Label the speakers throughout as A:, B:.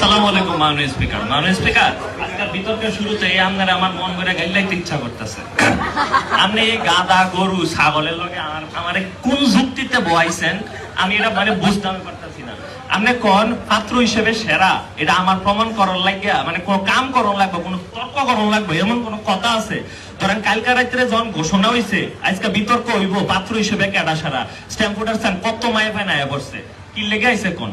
A: আসসালামু আলাইকুম, মাননীয় স্পিকার। মাননীয় স্পিকার শুরুতে আপনারা আমার মন করে গাইলাইতে ইচ্ছা করতেছে। আপনি গাদা, গরু, ছাগলের লগে আমার কোন যুক্তিতে বহাইছেন, আমি এটা মানে পারতেছি না। আপনি কোন পাত্র হিসেবে সেরা? এটা আমার প্রমাণ করার লাগিয়া মানে কোন কাম করার লাগবে, কোন তর্ক করার লাগবে, এমন কোন কথা আছে? ধরেন কালকা রাত্রে যখন ঘোষণা হয়েছে আজকে বিতর্ক হইব, পাত্র হিসেবে কেডা সারা? স্ট্যাম্পফোর্ডার সান কত মায়ে ফাইন আয়া পড়ছে? কি লেগে আইছে কোন?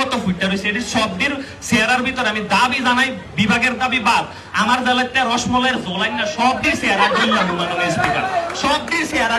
A: মতো ফুটতে এটি সব দিন চেহারার ভিতরে। আমি দাবি জানাই, বিভাগের দাবি বাদ। আমার জেলাতে রসমলের জোলাই না সব দিন চেহারা সব চেহারা